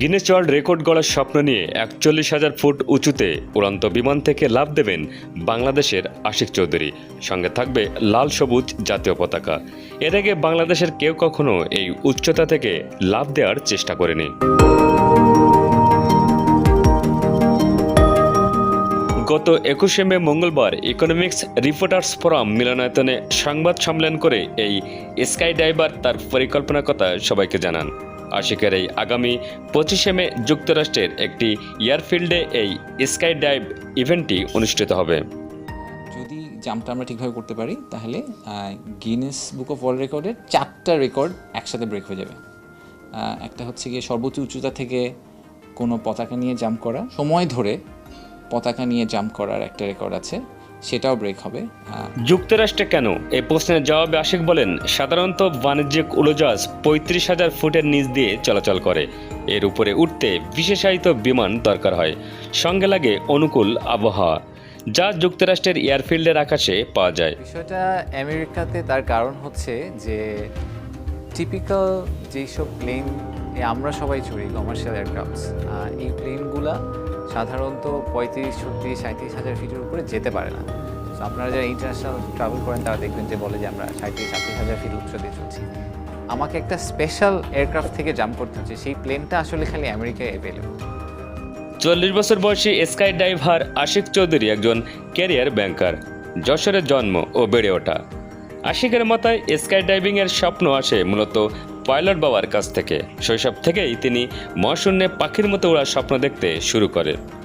Guinness world record গড়ার স্বপ্ন নিয়ে একচল্লিশ হাজার ফুট উঁচুতে উড়ন্ত বিমান থেকে লাভ দেবেন বাংলাদেশের আশিক চৌধুরী। সঙ্গে থাকবে লাল সবুজ জাতীয় পতাকা। এর আগে বাংলাদেশের কেউ কখনো এই উচ্চতা থেকে লাভ দেওয়ার চেষ্টা করেনি। গত একুশে মে মঙ্গলবার ইকোনমিক্স রিপোর্টার্স ফোরাম মিলনায়তনে সংবাদ সম্মেলন করে এই স্কাই ডাইভার তার পরিকল্পনার কথা সবাইকে জানান। আশিকের এই আগামী পঁচিশে মে যুক্তরাষ্ট্রের একটি এয়ারফিল্ডে এই স্কাই ডাইভ ইভেন্টটি অনুষ্ঠিত হবে। যদি জাম্পটা আমরা ঠিকভাবে করতে পারি, তাহলে গিনেস বুক অফ ওয়ার্ল্ড রেকর্ডের চারটা রেকর্ড একসাথে ব্রেক হয়ে যাবে। একটা হচ্ছে গিয়ে সর্বোচ্চ উচ্চতা থেকে কোনো পতাকা নিয়ে জাম্প করা। সময় ধরে পতাকা নিয়ে জাম্প করার একটা রেকর্ড আছে। সেটাও ব্রেক হবে। যুক্তরাষ্ট্রে কেন? এই প্রশ্নের জবাবে আশিক বলেন সাধারণত বাণিজ্যিক উড়োজাহাজ পঁয়ত্রিশ হাজার ফুটের নিচ দিয়ে চলাচল করে। এর উপরে উঠতে বিশেষায়িত বিমান দরকার হয়। সঙ্গে লাগে অনুকূল আবহাওয়া যা যুক্তরাষ্ট্রের এয়ারফিল্ডের আকাশে পাওয়া যায়। বিষয়টা আমেরিকাতে তার কারণ হচ্ছে যে টিপিক্যাল যেসব প্লেন আমরা সবাই চড়ি কমার্শিয়াল এয়ারক্রাফটস এই প্লেনগুলা সাধারণত পঁয়ত্রিশ, ছত্রিশ সাঁত্রিশ হাজার ফিটের উপরে যেতে পারে না। আপনারা যারা ইন্টারন্যাশনাল ট্রাভেল করেন, তারা দেখবেন যে বলে যে আমরা সাঁত্রিশ সাঁত্রিশ হাজার ফিট উচ্চতে চলছি। আমাকে একটা স্পেশাল এয়ারক্রাফট থেকে জাম্প করতে হচ্ছে। সেই প্লেনটা আসলে খালি আমেরিকায় অ্যাভেলেবল চল্লিশ বছর বয়সী স্কাই ডাইভার আশিক চৌধুরী একজন ক্যারিয়ার ব্যাংকার যশোরের জন্ম ও বেড়ে ওঠা। আশিকের মাথায় স্কাই ডাইভিংয়ের স্বপ্ন আসে মূলত পাইলট বাবার কাছ থেকে। শৈশব থেকেই তিনি মহাশূন্যে পাখির মতো ওড়ার স্বপ্ন দেখতে শুরু করেন।